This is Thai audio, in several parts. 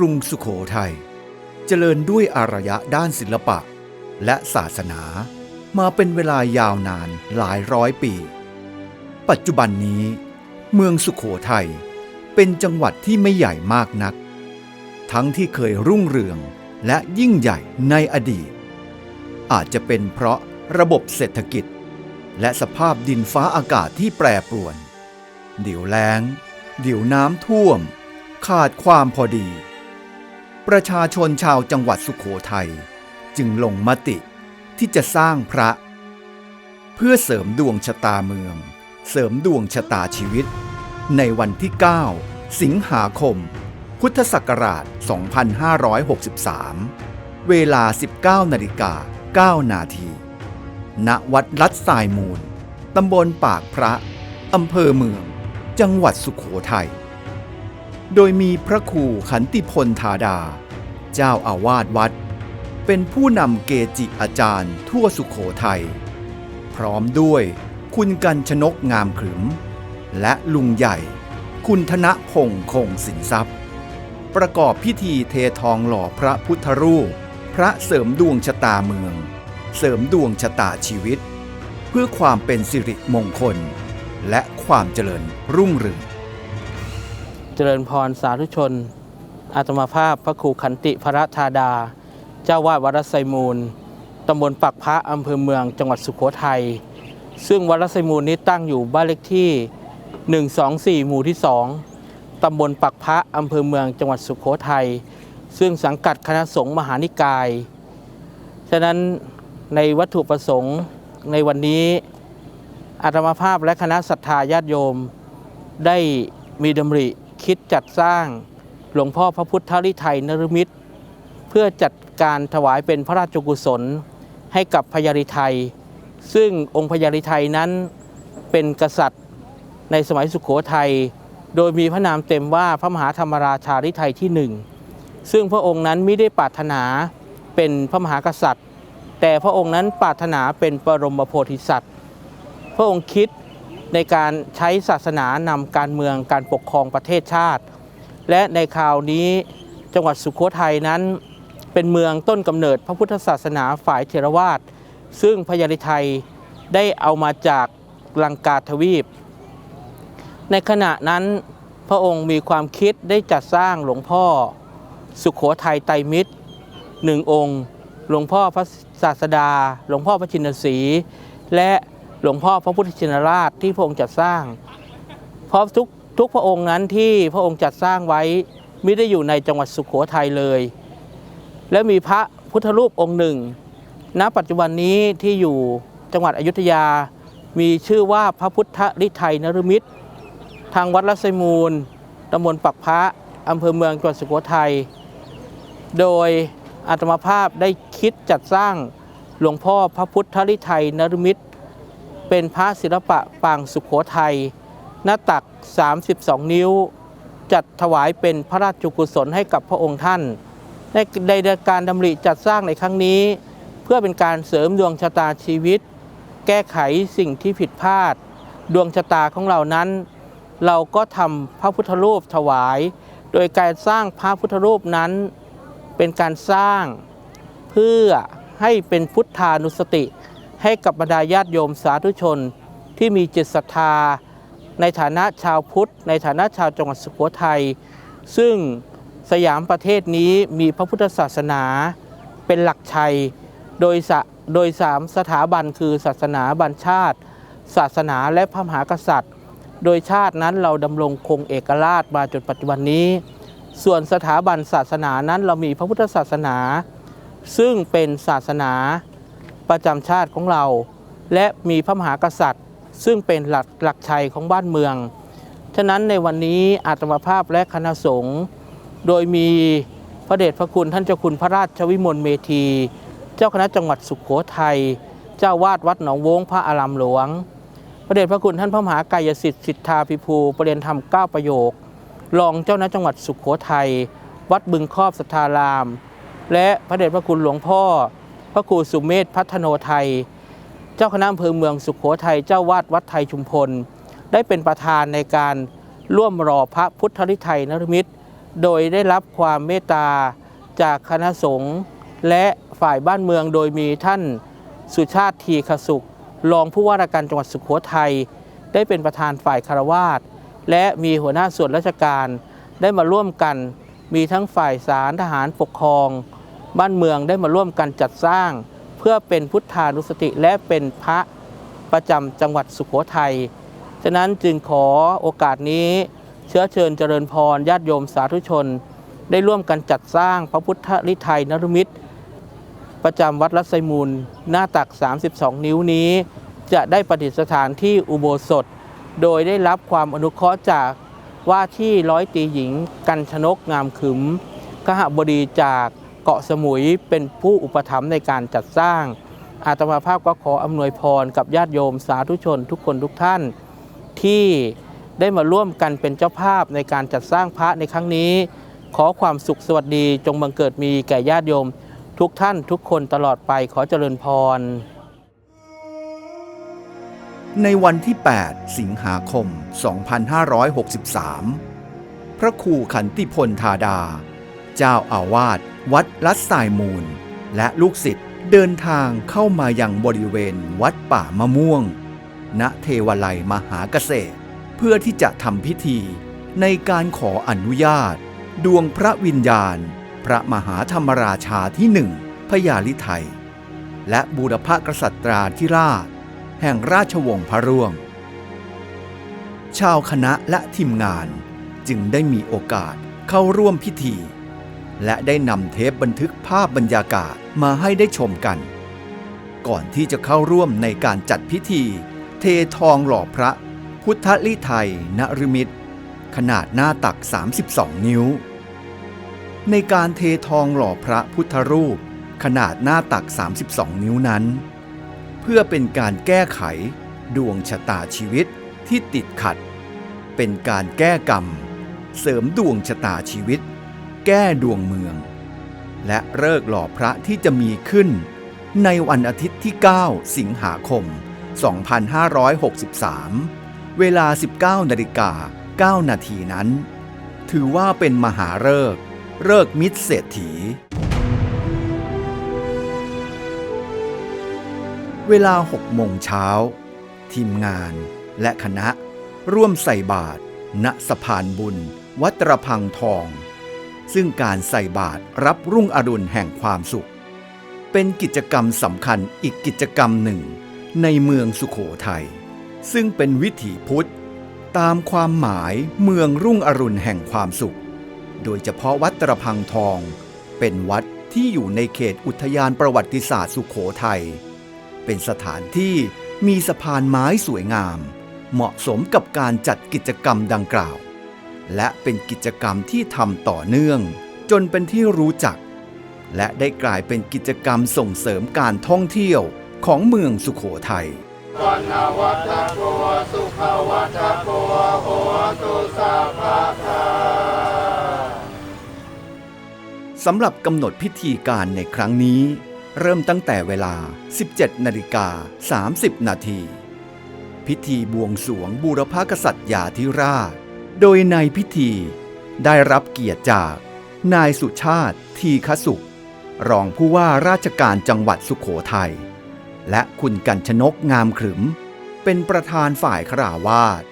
กรุงสุขโขทัย เจริญด้วยอารยะด้านศิลปะ และศาสนามาเป็นเวลายาวนานหลายร้อยปี ปัจจุบันนี้ เมืองสุขโขทัยเป็นจังหวัดที่ไม่ใหญ่มากนัก ทั้งที่เคยรุ่งเรืองและยิ่งใหญ่ในอดีต อาจจะเป็นเพราะระบบเศรษฐกิจ และสภาพดินฟ้าอากาศที่แปรปรวน เดี๋ยวแล้ง เดี๋ยวน้ำท่วม ขาดความพอดี ประชาชนชาวจังหวัดสุขโขทัยจึงลงมติที่จะสร้างพระ เพื่อเสริมดวงชะตาเมือง เสริมดวงชะตาชีวิต ในวันที่ 9 สิงหาคม พุทธศักราช 2563 เวลา 19นาฬิกา9นาทีณวัดลัดทรายมูล ตำบลปากพระ อำเภอเมือง จังหวัดสุขโขทัย โดยมีพระครูขันติพลธาดา เจ้าอาวาสวัด เป็นผู้นำเกจิอาจารย์ทั่วสุขโขทัย พร้อมด้วยคุณกันชนกงามขึม และลุงใหญ่ คุณธนพงษ์คงสินทรัพย์ ประกอบพิธีเททองหล่อพระพุทธรูป พระเสริมดวงชะตาเมือง เสริมดวงชะตาชีวิต เพื่อความเป็นสิริมงคล และความเจริญรุ่งเรือง เจริญพรสาธุชน อาตมาภาพพระครูขันติพระธาดา เจ้าวาดวัดรัศไซมูลตำบลปักพระอำเภอเมืองจังหวัดสุโขทัย ซึ่งวัดรัศไซมูลนี้ตั้งอยู่บ้านเลขที่ 124 หมู่ที่ 2 ตำบลปักพระอำเภอเมืองจังหวัดสุโขทัย ซึ่งสังกัดคณะสงฆ์มหานิกาย ฉะนั้นในวัตถุประสงค์ในวันนี้อาตมาภาพและคณะศรัทธาญาติโยมได้มีดำริ คิดจัดสร้างหลวงพ่อพระพุทธลิไทยนรมิตร เพื่อจัดการถวายเป็นพระราชกุศลให้กับพญาลิไทย ซึ่งองค์พญาลิไทยนั้นเป็นกษัตริย์ในสมัยสุขโขทัย โดยมีพระนามเต็มว่าพระมหาธรรมราชาลิไทยที่หนึ่ง ซึ่งพระองค์นั้นไม่ได้ปรารถนาเป็นพระมหากษัตริย์ แต่พระองค์นั้นปรารถนาเป็นปรมโพธิสัตว์ พระองค์คิด ในการใช้ศาสนานำการเมืองการปกครองประเทศชาติ และในคราวนี้จังหวัดสุโขทัยนั้น เป็นเมืองต้นกำเนิดพระพุทธศาสนาฝ่ายเทรวาสซึ่งพญาลิไทยได้เอามาจากลังกาทวีป ในขณะนั้นพระองค์มีความคิดได้จัดสร้างหลวงพ่อสุขโขทัยไตรมิตรหนึ่งองค์ หลวงพ่อพระศาสดา หลวงพ่อพระชินสีและ หลวงพ่อพระพุทธชินราชที่พระองค์จัดสร้าง เพราะทุกทุกพระองค์นั้นที่พระองค์จัดสร้างไว้ไม่ได้อยู่ในจังหวัดสุขโขทัยเลย และมีพระพุทธรูปองค์หนึ่ง ณ ปัจจุบันนี้ที่อยู่จังหวัดอยุธยา มีชื่อว่าพระพุทธลิไทยนรมิตร ทางวัดรัศมูลตำบลปักพระอำเภอเมืองจังหวัดสุโขทัย โดยอาตมาภาพได้คิดจัดสร้างหลวงพ่อพระพุทธลิไทยนรมิตร เป็นพระศิลปะปางสุขโขทัยหน้าตัก 32 นิ้ว จัดถวายเป็นพระราชกุศลให้กับพระองค์ท่านในในการดำริจัดสร้างในครั้งนี้ เพื่อเป็นการเสริมดวงชะตาชีวิต แก้ไขสิ่งที่ผิดพลาด ดวงชะตาของเรานั้น เราก็ทำพระพุทธรูปถวาย โดยการสร้างพระพุทธรูปนั้น เป็นการสร้างเพื่อให้เป็นพุทธานุสติ ให้กับบรรดาญาติโยมสาธุชนที่มีจิตศรัทธา ในฐานะชาวพุทธ ในฐานะชาวจังหวัดสุโขทัยซึ่งสยามประเทศนี้มีพระพุทธศาสนาเป็นหลักชัยโดยสโดยสามสถาบันคือศาสนาบัญชาติ ศาสนาและพระมหากษัตริย์ โดยชาตินั้นเราดำรงคงเอกราชมาจนปัจจุบันนี้ ส่วนสถาบันศาสนานั้นเรามีพระพุทธศาสนา ซึ่งเป็นศาสนา ประจำชาติของเรา และมีพระมหากษัตริย์ ซึ่งเป็นหลักหลักชัยของบ้านเมือง ฉะนั้นในวันนี้อาตมาภาพและคณะสงฆ์โดยมีพระเดชพระคุณท่านเจ้าคุณพระราชวิมลเมธี เจ้าคณะจังหวัดสุขโขทัยเจ้าวาดวัดหนองวงพระอารามหลวง พระเดชพระคุณท่านพระมหากายสิทธิ์สิทธาภิภูประเรียนธรรมเก้าประโยค รองเจ้าหน้าจังหวัดสุขโขทัยวัดบึงครอบสัทธาราม และพระเดชพระคุณหลวงพ่อ พระครูสุเมธพัฒโนไทย เจ้าคณะอำเภอเมืองสุขโขทัยเจ้าวาดวัดไทยชุมพล ได้เป็นประธานในการร่วมรอพระพุทธลิไทยนรมิตร โดยได้รับความเมตตาจากคณะสงฆ์และฝ่ายบ้านเมืองโดยมีท่านสุชาติทีขสุข รองผู้ว่าราชการจังหวัดสุโขทัยได้เป็นประธานฝ่ายคารวาสและมีหัวหน้าส่วนราชการได้มาร่วมกัน มีทั้งฝ่ายศาลทหารปกครอง บ้านเมืองได้มาร่วมกันจัดสร้าง เพื่อเป็นพุทธานุสติและเป็นพระประจำจังหวัดสุโขทัย ฉะนั้นจึงขอโอกาสนี้เชื้อเชิญเจริญพรญาติโยมสาธุชน ได้ร่วมกันจัดสร้างพระพุทธลิไทยนรมิตร ประจำวัดรัศมูล หน้าตัก 32 นิ้วนี้ จะได้ประดิษฐานที่อุโบสถ โดยได้รับความอนุเคราะห์จากว่าที่ร้อยตีหญิง กันชนกงามขึมขหบดีจาก เกาะสมุยเป็นผู้อุปถัมภ์ในการจัดสร้าง อาตมาภาพก็ขออำนวยพรกับญาติโยมสาธุชนทุกคนทุกท่าน ที่ได้มาร่วมกันเป็นเจ้าภาพในการจัดสร้างพระในครั้งนี้ ขอความสุขสวัสดีจงบังเกิดมีแก่ญาติโยม ทุกท่านทุกคนตลอดไปขอเจริญพร ในวันที่ 8 สิงหาคม 2563 พระครูขันติพลธาดา เจ้าอาวาส วัดลัดสายมูล และลูกศิษย์เดินทางเข้ามายังบริเวณวัดป่ามะม่วง ณเทวไลมหาเกษตร เพื่อที่จะทำพิธีในการขออนุญาต ดวงพระวิญญาณ พระมหาธรรมราชาที่หนึ่งพญาลิไทย และบูรพกษัตราธิราช แห่งราชวงศ์พระร่วง ชาวคณะและทีมงานจึงได้มีโอกาสเข้าร่วมพิธี และได้นำเทปบันทึกภาพบรรยากาศมาให้ได้ชมกัน ก่อนที่จะเข้าร่วมในการจัดพิธี เททองหล่อพระ พุทธลิไทยนรมิตร ขนาดหน้าตัก 32 นิ้ว ในการเททองหล่อพระพุทธรูป ขนาดหน้าตัก 32 นิ้วนั้น เพื่อเป็นการแก้ไขดวงชะตาชีวิตที่ติดขัด เป็นการแก้กรรม เสริมดวงชะตาชีวิต แก้ดวงเมือง และเลิกหล่อพระที่จะมีขึ้น ในวันอาทิตย์ที่ 9 สิงหาคม 2563 เวลา 19นาฬิกา9นาทีนั้น ถือว่าเป็นมหาฤกษ์ฤกมิตรเศรษฐี เวลา6โมงเช้า ทีมงานและคณะร่วมใส่บาตรณสะพานบุญ วัดตรพังทอง ซึ่งการใส่บาตรรับรุ่งอรุณแห่งความสุข เป็นกิจกรรมสำคัญอีกกิจกรรมหนึ่ง ในเมืองสุขโขทัยซึ่งเป็นวิถีพุทธ ตามความหมายเมืองรุ่งอรุณแห่งความสุข โดยเฉพาะวัดตระพังทอง เป็นวัดที่อยู่ในเขตอุทยานประวัติศาสตร์สุขโขทัยเป็นสถานที่มีสะพานไม้สวยงาม เหมาะสมกับการจัดกิจกรรมดังกล่าว และเป็นกิจกรรมที่ทำต่อเนื่อง จนเป็นที่รู้จัก และได้กลายเป็นกิจกรรมส่งเสริมการท่องเที่ยวของเมืองสุขโขทัยสำหรับกำหนดพิธีการในครั้งนี้ เริ่มตั้งแต่เวลา 17 นาฬิกา 30 นาที พิธีบวงสวงบูรพกษัตริยาธิราช โดยในพิธีได้รับเกียรติจากนายสุชาติทีคสุข รองผู้ว่าราชการจังหวัดสุขโขทัย และคุณกัญชนกงามขรึม เป็นประธานฝ่ายขราวาส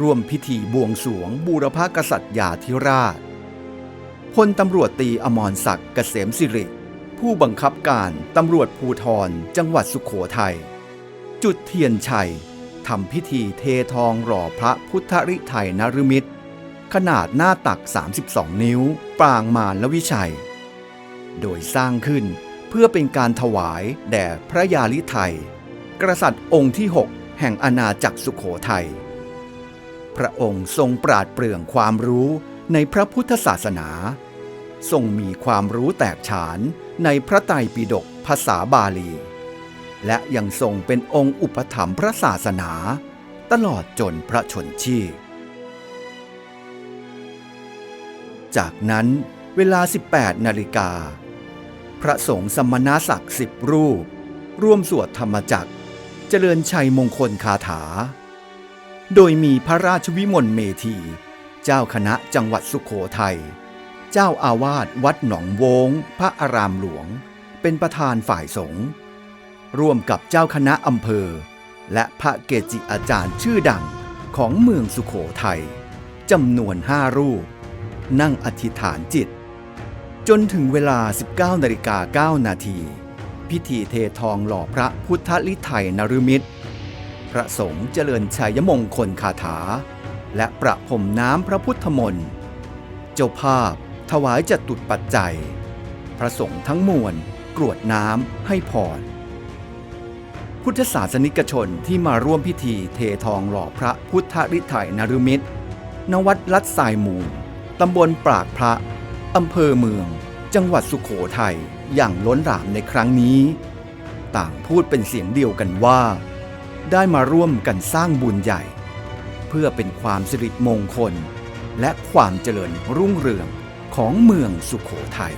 ร่วมพิธีบวงสวงบูรพกษัตริยาธิราชพลตำรวจตีอมรศักดิ์เกษมสิริ ผู้บังคับการตำรวจภูทรจังหวัดสุขโขทัย จุดเทียนชัย ทำพิธีเททองหล่อพระพุทธริไทยนรมิตร ขนาดหน้าตัก 32 นิ้ว ปรางมารและวิชัย โดยสร้างขึ้นเพื่อเป็นการถวายแด่พระยาลิไทย กษัตริย์องค์ที่ 6 แห่งอาณาจักรสุขโขทัย พระองค์ทรงปราดเปรื่องความรู้ในพระพุทธศาสนา ทรงมีความรู้แตกฉานในพระไตรปิฎกภาษาบาลี และยังทรงเป็นองค์อุปถัมภ์พระศาสนา ตลอดจนพระชนชีพ จากนั้นเวลา 18 นาฬิกา พระสงฆ์สมณศักดิ์สิบรูป ร่วมสวดธรรมจักร เจริญชัยมงคลคาถา โดยมีพระราชวิมลเมธี เจ้าคณะจังหวัดสุขโขทัย เจ้าอาวาสวัดหนองวง พระอารามหลวง เป็นประธานฝ่ายสงฆ์ ร่วมกับเจ้าคณะอำเภอ และพระเกจิอาจารย์ชื่อดังของเมืองสุขโขทัยจำนวนห้ารูป นั่งอธิษฐานจิต จนถึงเวลา 19นาฬิกา9นาทีพิธีเททองหล่อพระพุทธลิไทยนฤมิตร พระสงฆ์เจริญชัยมงคลคาถา และประพรมน้ำพระพุทธมนต์เจ้าภาพถวายจตุดปัจจัย พระสงฆ์ทั้งมวลกรวดน้ำให้พร พุทธศาสนิกชนที่มาร่วมพิธีเททองหล่อพระพุทธฤทัยนฤมิตร ณ วัดลัดสายมูลตำบลปรากพระ อำเภอเมือง จังหวัดสุขโขทัยอย่างล้นหลามในครั้งนี้ ต่างพูดเป็นเสียงเดียวกันว่า ได้มาร่วมกันสร้างบุญใหญ่ เพื่อเป็นความสิริมงคล และความเจริญรุ่งเรืองของเมืองสุขโขทัย